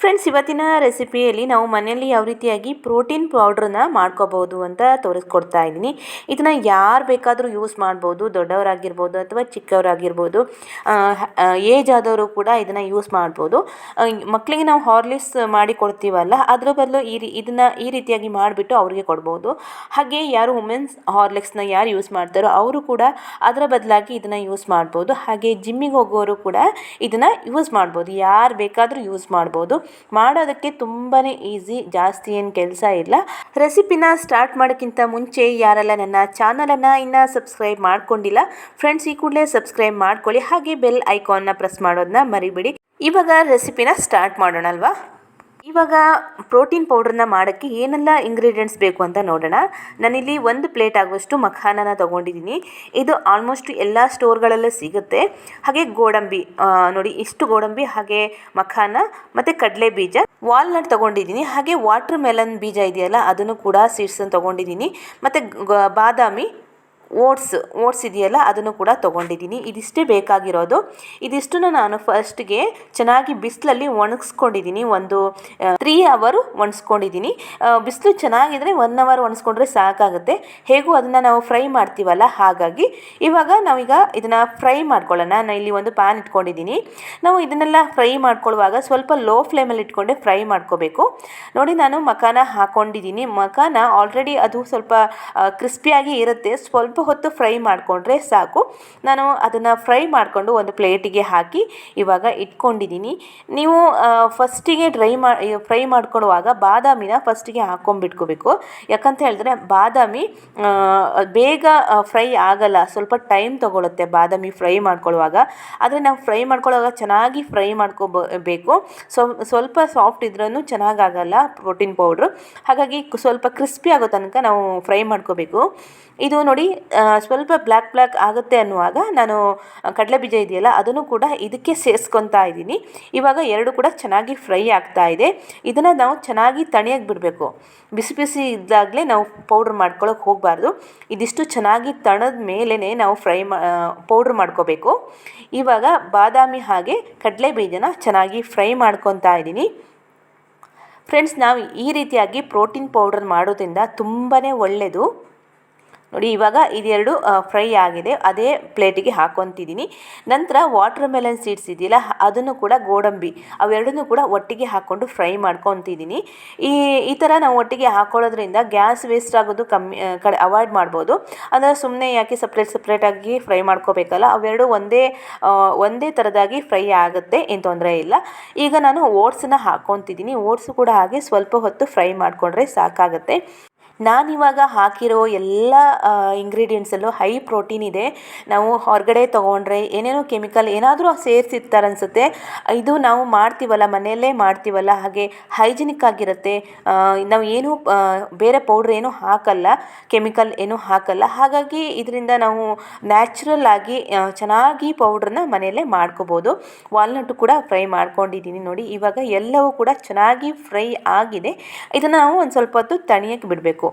Friends, ಇವತ್ತಿನ ರೆಸಿಪಿಯಲ್ಲಿ ನಾವು ಮನೆಯಲ್ಲಿ ಯಾವ ರೀತಿಯಾಗಿ ಪ್ರೋಟೀನ್ ಪೌಡ್ರನ್ನ ಮಾಡ್ಕೋಬೋದು ಅಂತ ತೋರಿಸ್ಕೊಡ್ತಾ ಇದ್ದೀನಿ. ಇದನ್ನು ಯಾರು ಬೇಕಾದರೂ ಯೂಸ್ ಮಾಡ್ಬೋದು, ದೊಡ್ಡವರಾಗಿರ್ಬೋದು ಅಥವಾ ಚಿಕ್ಕವರಾಗಿರ್ಬೋದು ಏಜ್ ಆದವರು ಕೂಡ ಇದನ್ನು ಯೂಸ್ ಮಾಡ್ಬೋದು. ಮಕ್ಕಳಿಗೆ ನಾವು ಹಾರ್ಲಿಸ್ ಮಾಡಿ ಕೊಡ್ತೀವಲ್ಲ, ಅದರ ಬದಲು ಈ ರೀ, ಇದನ್ನು ಈ ರೀತಿಯಾಗಿ ಮಾಡಿಬಿಟ್ಟು ಅವ್ರಿಗೆ ಕೊಡ್ಬೋದು. ಹಾಗೆ ಯಾರು ವುಮೆನ್ಸ್ ಹಾರ್ಲಿಕ್ಸ್ನ ಯಾರು ಯೂಸ್ ಮಾಡ್ತಾರೋ ಅವರು ಕೂಡ ಅದರ ಬದಲಾಗಿ ಇದನ್ನು ಯೂಸ್ ಮಾಡ್ಬೋದು. ಹಾಗೆ ಜಿಮ್ಮಿಗೆ ಹೋಗೋರು ಕೂಡ ಇದನ್ನು ಯೂಸ್ ಮಾಡ್ಬೋದು. ಯಾರು ಬೇಕಾದರೂ ಯೂಸ್ ಮಾಡ್ಬೋದು. ಮಾಡೋದಕ್ಕೆ ತುಂಬಾ ಈಸಿ, ಜಾಸ್ತಿ ಏನು ಕೆಲಸ ಇಲ್ಲ. ರೆಸಿಪಿನ ಸ್ಟಾರ್ಟ್ ಮಾಡೋಕ್ಕಿಂತ ಮುಂಚೆ ಯಾರೆಲ್ಲ ನನ್ನ ಚಾನಲನ್ನು ಇನ್ನೂ ಸಬ್ಸ್ಕ್ರೈಬ್ ಮಾಡ್ಕೊಂಡಿಲ್ಲ ಫ್ರೆಂಡ್ಸ್ ಈ ಕೂಡಲೇ ಸಬ್ಸ್ಕ್ರೈಬ್ ಮಾಡ್ಕೊಳ್ಳಿ. ಹಾಗೆ ಬೆಲ್ ಐಕಾನ್ನ ಪ್ರೆಸ್ ಮಾಡೋದನ್ನ ಮರಿಬೇಡಿ. ಇವಾಗ ರೆಸಿಪಿನ ಸ್ಟಾರ್ಟ್ ಮಾಡೋಣ ಅಲ್ವಾ ಇವಾಗ ಪ್ರೋಟೀನ್ ಪೌಡ್ರನ್ನ ಮಾಡೋಕ್ಕೆ ಏನೆಲ್ಲ ಇಂಗ್ರೀಡಿಯೆಂಟ್ಸ್ ಬೇಕು ಅಂತ ನೋಡೋಣ. ನಾನಿಲ್ಲಿ ಒಂದು ಪ್ಲೇಟ್ ಆಗುವಷ್ಟು ಮಖಾನನ ತೊಗೊಂಡಿದ್ದೀನಿ. ಇದು ಆಲ್ಮೋಸ್ಟ್ ಎಲ್ಲ ಸ್ಟೋರ್ಗಳಲ್ಲೂ ಸಿಗುತ್ತೆ. ಹಾಗೆ ಗೋಡಂಬಿ ನೋಡಿ ಇಷ್ಟು ಗೋಡಂಬಿ, ಹಾಗೆ ಮಖಾನ, ಮತ್ತು ಕಡಲೆ ಬೀಜ, ವಾಲ್ನಟ್ ತೊಗೊಂಡಿದ್ದೀನಿ. ಹಾಗೆ ವಾಟರ್ ಮೆಲನ್ ಬೀಜ ಇದೆಯಲ್ಲ, ಅದನ್ನು ಕೂಡ ಸೀಡ್ಸನ್ನು ತೊಗೊಂಡಿದ್ದೀನಿ. ಮತ್ತು ಬಾದಾಮಿ ಓಟ್ಸ್ ಓಟ್ಸ್ ಇದೆಯಲ್ಲ, ಅದನ್ನು ಕೂಡ ತೊಗೊಂಡಿದ್ದೀನಿ. ಇದಿಷ್ಟೇ ಬೇಕಾಗಿರೋದು. ಇದಿಷ್ಟು ನಾನು ಫಸ್ಟ್ಗೆ ಚೆನ್ನಾಗಿ ಬಿಸಿಲಲ್ಲಿ ಒಣಗಿಸ್ಕೊಂಡಿದ್ದೀನಿ. ಒಂದು ತ್ರೀ ಅವರು ಒಣಸ್ಕೊಂಡಿದ್ದೀನಿ ಬಿಸಿಲು ಚೆನ್ನಾಗಿದ್ರೆ ಒನ್ ಅವರ್ ಒಣಸ್ಕೊಂಡ್ರೆ ಸಾಕಾಗುತ್ತೆ. ಹೇಗೂ ಅದನ್ನು ನಾವು ಫ್ರೈ ಮಾಡ್ತೀವಲ್ಲ, ಹಾಗಾಗಿ. ಇವಾಗ ನಾವೀಗ ಇದನ್ನು ಫ್ರೈ ಮಾಡ್ಕೊಳ್ಳೋಣ. ನಾನು ಇಲ್ಲಿ ಒಂದು ಪ್ಯಾನ್ ಇಟ್ಕೊಂಡಿದ್ದೀನಿ. ನಾವು ಇದನ್ನೆಲ್ಲ ಫ್ರೈ ಮಾಡ್ಕೊಳ್ಳುವಾಗ ಸ್ವಲ್ಪ ಲೋ ಫ್ಲೇಮಲ್ಲಿ ಇಟ್ಕೊಂಡೆ ಫ್ರೈ ಮಾಡ್ಕೋಬೇಕು. ನೋಡಿ, ನಾನು ಮಖಾನ ಹಾಕ್ಕೊಂಡಿದ್ದೀನಿ ಮಖಾನ ಆಲ್ರೆಡಿ ಅದು ಸ್ವಲ್ಪ ಕ್ರಿಸ್ಪಿಯಾಗಿ ಇರುತ್ತೆ. ಸ್ವಲ್ಪ ಹೊತ್ತು ಫ್ರೈ ಮಾಡಿಕೊಂಡ್ರೆ ಸಾಕು. ನಾನು ಅದನ್ನು ಫ್ರೈ ಮಾಡಿಕೊಂಡು ಒಂದು ಪ್ಲೇಟಿಗೆ ಹಾಕಿ ಇವಾಗ ಇಟ್ಕೊಂಡಿದ್ದೀನಿ. ನೀವು ಫಸ್ಟಿಗೆ ಡ್ರೈ ಮಾ ಫ್ರೈ ಮಾಡ್ಕೊಳ್ಳುವಾಗ ಬಾದಾಮಿನ ಫಸ್ಟಿಗೆ ಹಾಕೊಂಡ್ಬಿಟ್ಕೋಬೇಕು. ಯಾಕಂತ ಹೇಳಿದ್ರೆ ಬಾದಾಮಿ ಬೇಗ ಫ್ರೈ ಆಗಲ್ಲ. ಸ್ವಲ್ಪ ಟೈಮ್ ತೊಗೊಳುತ್ತೆ ಬಾದಾಮಿ ಫ್ರೈ ಮಾಡ್ಕೊಳ್ಳುವಾಗ. ಆದರೆ ನಾವು ಫ್ರೈ ಮಾಡ್ಕೊಳ್ಳುವಾಗ ಚೆನ್ನಾಗಿ ಫ್ರೈ ಮಾಡ್ಕೋಬೇಕು ಸ್ವಲ್ಪ ಸಾಫ್ಟ್ ಇದ್ರೂ ಚೆನ್ನಾಗಾಗಲ್ಲ ಪ್ರೋಟೀನ್ ಪೌಡ್ರು. ಹಾಗಾಗಿ ಸ್ವಲ್ಪ ಕ್ರಿಸ್ಪಿ ಆಗೋ ತನಕ ನಾವು ಫ್ರೈ ಮಾಡ್ಕೋಬೇಕು ಇದು ನೋಡಿ ಸ್ವಲ್ಪ ಬ್ಲ್ಯಾಕ್ ಬ್ಲ್ಯಾಕ್ ಆಗುತ್ತೆ ಅನ್ನುವಾಗ ನಾನು ಕಡಲೆ ಬೀಜ ಇದೆಯಲ್ಲ, ಅದನ್ನು ಕೂಡ ಇದಕ್ಕೆ ಸೇರಿಸ್ಕೊತಾ ಇದ್ದೀನಿ. ಇವಾಗ ಎರಡು ಕೂಡ ಚೆನ್ನಾಗಿ ಫ್ರೈ ಆಗ್ತಾ ಇದೆ. ಇದನ್ನು ನಾವು ಚೆನ್ನಾಗಿ ತಣಿಯಾಗಿ ಬಿಡಬೇಕು. ಬಿಸಿ ಬಿಸಿ ಇದ್ದಾಗಲೇ ನಾವು ಪೌಡ್ರ್ ಮಾಡ್ಕೊಳ್ಳೋಕೆ ಹೋಗಬಾರ್ದು. ಇದಿಷ್ಟು ಚೆನ್ನಾಗಿ ತಣದ ಮೇಲೇ ನಾವು ಫ್ರೈ ಮಾ ಪೌಡ್ರ್ ಮಾಡ್ಕೋಬೇಕು. ಇವಾಗ ಬಾದಾಮಿ ಹಾಗೆ ಕಡಲೆ ಬೀಜನ ಚೆನ್ನಾಗಿ ಫ್ರೈ ಮಾಡ್ಕೊತಾ ಇದ್ದೀನಿ. ಫ್ರೆಂಡ್ಸ್, ನಾವು ಈ ರೀತಿಯಾಗಿ ಪ್ರೋಟೀನ್ ಪೌಡರ್ ಮಾಡೋದ್ರಿಂದ ತುಂಬಾ ಒಳ್ಳೆಯದು ನೋಡಿ, ಇವಾಗ ಇದೆರಡು ಫ್ರೈ ಆಗಿದೆ. ಅದೇ ಪ್ಲೇಟಿಗೆ ಹಾಕೊತಿದ್ದೀನಿ ನಂತರ ವಾಟರ್ ಮೆಲನ್ ಸೀಡ್ಸ್ ಇದೆಯಲ್ಲ ಅದನ್ನು ಕೂಡ ಗೋಡಂಬಿ, ಅವೆರಡನ್ನೂ ಕೂಡ ಒಟ್ಟಿಗೆ ಹಾಕ್ಕೊಂಡು ಫ್ರೈ ಮಾಡ್ಕೊತಿದ್ದೀನಿ ಈ ಈ ಥರ ನಾವು ಒಟ್ಟಿಗೆ ಹಾಕೊಳ್ಳೋದ್ರಿಂದ ಗ್ಯಾಸ್ ವೇಸ್ಟ್ ಆಗೋದು ಕಮ್ಮಿ ಕಡೆ ಅವಾಯ್ಡ್ ಮಾಡ್ಬೋದು. ಅಂದರೆ ಸುಮ್ಮನೆ ಯಾಕೆ ಸಪ್ರೇಟ್, ಸಪ್ರೇಟಾಗಿ ಫ್ರೈ ಮಾಡ್ಕೋಬೇಕಲ್ಲ, ಅವೆರಡು ಒಂದೇ ಒಂದೇ ಥರದಾಗಿ ಫ್ರೈ ಆಗುತ್ತೆ, ಏನು ತೊಂದರೆ ಇಲ್ಲ. ಈಗ ನಾನು ಓಟ್ಸನ್ನ ಹಾಕ್ಕೊತಿದ್ದೀನಿ ಓಟ್ಸು ಕೂಡ ಹಾಗೆ ಸ್ವಲ್ಪ ಹೊತ್ತು ಫ್ರೈ ಮಾಡಿಕೊಂಡ್ರೆ ಸಾಕಾಗುತ್ತೆ. ನಾನಿವಾಗ ಹಾಕಿರೋ ಎಲ್ಲ ಇಂಗ್ರೀಡಿಯೆಂಟ್ಸಲ್ಲೂ ಹೈ ಪ್ರೋಟೀನ್ ಇದೆ. ನಾವು ಹೊರಗಡೆ ತೊಗೊಂಡ್ರೆ ಏನೇನೋ ಕೆಮಿಕಲ್ ಏನಾದರೂ ಸೇರಿಸಿರ್ತಾರೆ ಅನಿಸುತ್ತೆ. ಇದು ನಾವು ಮಾಡ್ತೀವಲ್ಲ, ಮನೆಯಲ್ಲೇ ಮಾಡ್ತೀವಲ್ಲ, ಹಾಗೆ ಹೈಜಿನಿಕ್ ಆಗಿರುತ್ತೆ. ನಾವು ಏನು ಬೇರೆ ಪೌಡ್ರ್ ಏನೂ ಹಾಕಲ್ಲ ಕೆಮಿಕಲ್ ಏನೂ ಹಾಕಲ್ಲ. ಹಾಗಾಗಿ ಇದರಿಂದ ನಾವು ನ್ಯಾಚುರಲ್ ಆಗಿ ಚೆನ್ನಾಗಿ ಪೌಡ್ರನ್ನ ಮನೆಯಲ್ಲೇ ಮಾಡ್ಕೋಬೋದು. ವಾಲ್ನಟ್ಟು ಕೂಡ ಫ್ರೈ ಮಾಡ್ಕೊಂಡಿದ್ದೀನಿ ನೋಡಿ. ಇವಾಗ ಎಲ್ಲವೂ ಕೂಡ ಚೆನ್ನಾಗಿ ಫ್ರೈ ಆಗಿದೆ. ಇದನ್ನು ನಾವು ಒಂದು ಸ್ವಲ್ಪ ಹೊತ್ತು ತಣಿಯಕ್ಕೆ ಬಿಡಬೇಕು.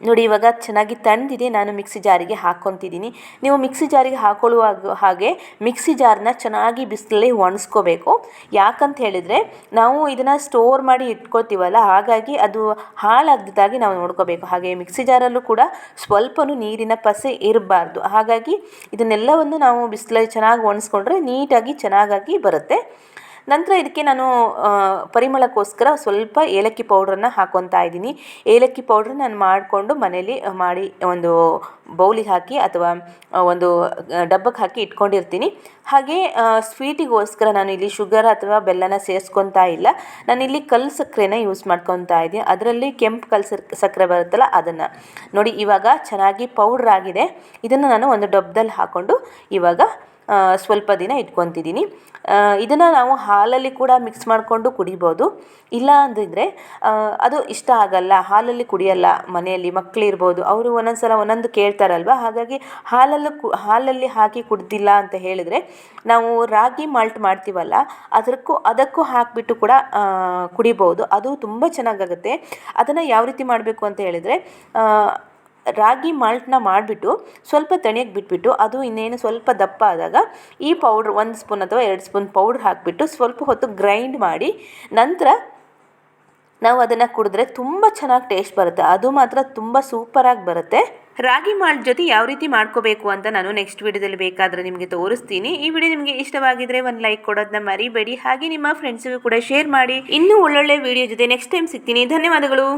ನೋಡಿ, ಇವಾಗ ಚೆನ್ನಾಗಿ ತಣ್ಣದಿದೆ ನಾನು ಮಿಕ್ಸಿ ಜಾರಿಗೆ ಹಾಕ್ಕೊತಿದ್ದೀನಿ. ನೀವು ಮಿಕ್ಸಿ ಜಾರಿಗೆ ಹಾಕೊಳ್ಳುವಾಗ ಹಾಗೆ ಮಿಕ್ಸಿ ಜಾರನ್ನ ಚೆನ್ನಾಗಿ ಬಿಸಿಲಲ್ಲಿ ಒಣಸ್ಕೋಬೇಕು. ಯಾಕಂತ ಹೇಳಿದರೆ, ನಾವು ಇದನ್ನು ಸ್ಟೋರ್ ಮಾಡಿ ಇಟ್ಕೊಳ್ತೀವಲ್ಲ, ಹಾಗಾಗಿ ಅದು ಹಾಳಾಗದಿದ್ದಾಗಿ ನಾವು ನೋಡ್ಕೋಬೇಕು. ಹಾಗೆ ಮಿಕ್ಸಿ ಜಾರಲ್ಲೂ ಕೂಡ ಸ್ವಲ್ಪನೂ ನೀರಿನ ಪಸೆ ಇರಬಾರ್ದು. ಹಾಗಾಗಿ ಇದನ್ನೆಲ್ಲವನ್ನು ನಾವು ಬಿಸಿಲಲ್ಲಿ ಚೆನ್ನಾಗಿ ಒಣಸ್ಕೊಂಡ್ರೆ ನೀಟಾಗಿ ಚೆನ್ನಾಗಾಗಿ ಬರುತ್ತೆ. ನಂತರ ಇದಕ್ಕೆ ನಾನು ಪರಿಮಳಕ್ಕೋಸ್ಕರ ಸ್ವಲ್ಪ ಏಲಕ್ಕಿ ಪೌಡ್ರನ್ನು ಹಾಕೊತಾ ಇದ್ದೀನಿ. ಏಲಕ್ಕಿ ಪೌಡ್ರ್ ನಾನು ಮಾಡಿಕೊಂಡು ಮನೇಲಿ ಮಾಡಿ ಒಂದು ಬೌಲಿಗೆ ಹಾಕಿ ಅಥವಾ ಒಂದು ಡಬ್ಬಕ್ಕೆ ಹಾಕಿ ಇಟ್ಕೊಂಡಿರ್ತೀನಿ. ಹಾಗೆ ಸ್ವೀಟಿಗೋಸ್ಕರ ನಾನು ಇಲ್ಲಿ ಶುಗರ್ ಅಥವಾ ಬೆಲ್ಲನ ಸೇರಿಸ್ಕೊತಾ ಇಲ್ಲ. ನಾನಿಲ್ಲಿ ಕಲ್ಲು ಸಕ್ಕರೆನ ಯೂಸ್ ಮಾಡ್ಕೊತಾ ಇದ್ದೀನಿ. ಅದರಲ್ಲಿ ಕೆಂಪು ಕಲ್ ಸಕ್ಕರೆ ಬರುತ್ತಲ್ಲ ಅದನ್ನು. ನೋಡಿ, ಇವಾಗ ಚೆನ್ನಾಗಿ ಪೌಡ್ರ್ ಆಗಿದೆ. ಇದನ್ನು ನಾನು ಒಂದು ಡಬ್ಬದಲ್ಲಿ ಹಾಕ್ಕೊಂಡು ಇವಾಗ ಸ್ವಲ್ಪ ದಿನ ಇಟ್ಕೊತಿದ್ದೀನಿ. ಇದನ್ನು ನಾವು ಹಾಲಲ್ಲಿ ಕೂಡ ಮಿಕ್ಸ್ ಮಾಡಿಕೊಂಡು ಕುಡಿಬೋದು. ಇಲ್ಲ ಅಂದಿದ್ದರೆ ಅದು ಇಷ್ಟ ಆಗಲ್ಲ, ಹಾಲಲ್ಲಿ ಕುಡಿಯಲ್ಲ ಮನೆಯಲ್ಲಿ ಮಕ್ಕಳಿರ್ಬೋದು ಅವರು ಒಂದೊಂದು ಸಲ ಒಂದೊಂದು ಕೇಳ್ತಾರಲ್ವ? ಹಾಗಾಗಿ ಹಾಲಲ್ಲಿ ಕು, ಹಾಲಲ್ಲಿ ಹಾಕಿ ಕುಡ್ದಿಲ್ಲ ಅಂತ ಹೇಳಿದರೆ, ನಾವು ರಾಗಿ ಮಾಲ್ಟ್ ಮಾಡ್ತೀವಲ್ಲ ಅದಕ್ಕೂ ಅದಕ್ಕೂ ಹಾಕಿಬಿಟ್ಟು ಕೂಡ ಕುಡಿಬೋದು. ಅದು ತುಂಬ ಚೆನ್ನಾಗಾಗುತ್ತೆ. ಅದನ್ನು ಯಾವ ರೀತಿ ಮಾಡಬೇಕು ಅಂತ ಹೇಳಿದರೆ ರಾಗಿ ಮಾಲ್ಟನ್ನ ಮಾಡಿಬಿಟ್ಟು ಸ್ವಲ್ಪ ತಣಿಯಕ್ಕೆ ಬಿಟ್ಬಿಟ್ಟು ಅದು ಇನ್ನೇನು ಸ್ವಲ್ಪ ದಪ್ಪ ಆದಾಗ ಈ ಪೌಡ್ರ್ ಒಂದು ಸ್ಪೂನ್ ಅಥವಾ ಎರಡು ಸ್ಪೂನ್ ಪೌಡ್ರ್ ಹಾಕಿಬಿಟ್ಟು ಸ್ವಲ್ಪ ಹೊತ್ತು ಗ್ರೈಂಡ್ ಮಾಡಿ ನಂತರ ನಾವು ಅದನ್ನು ಕುಡಿದ್ರೆ ತುಂಬ ಚೆನ್ನಾಗಿ ಟೇಸ್ಟ್ ಬರುತ್ತೆ. ಅದು ಮಾತ್ರ ತುಂಬ ಸೂಪರಾಗಿ ಬರುತ್ತೆ. ರಾಗಿ ಮಾಲ್ಟ್ ಜೊತೆ ಯಾವ ರೀತಿ ಮಾಡ್ಕೋಬೇಕು ಅಂತ ನಾನು ನೆಕ್ಸ್ಟ್ ವಿಡಿಯೋದಲ್ಲಿ ಬೇಕಾದರೆ ನಿಮಗೆ ತೋರಿಸ್ತೀನಿ. ಈ ವಿಡಿಯೋ ನಿಮಗೆ ಇಷ್ಟವಾಗಿದ್ರೆ ಒಂದು ಲೈಕ್ ಕೊಡೋದನ್ನ ಮರಿಬೇಡಿ. ಹಾಗೆ ನಿಮ್ಮ ಫ್ರೆಂಡ್ಸಿಗೂ ಕೂಡ ಶೇರ್ ಮಾಡಿ. ಇನ್ನೂ ಒಳ್ಳೊಳ್ಳೆ ವಿಡಿಯೋ ಜೊತೆ ನೆಕ್ಸ್ಟ್ ಟೈಮ್ ಸಿಗ್ತೀನಿ. ಧನ್ಯವಾದಗಳು.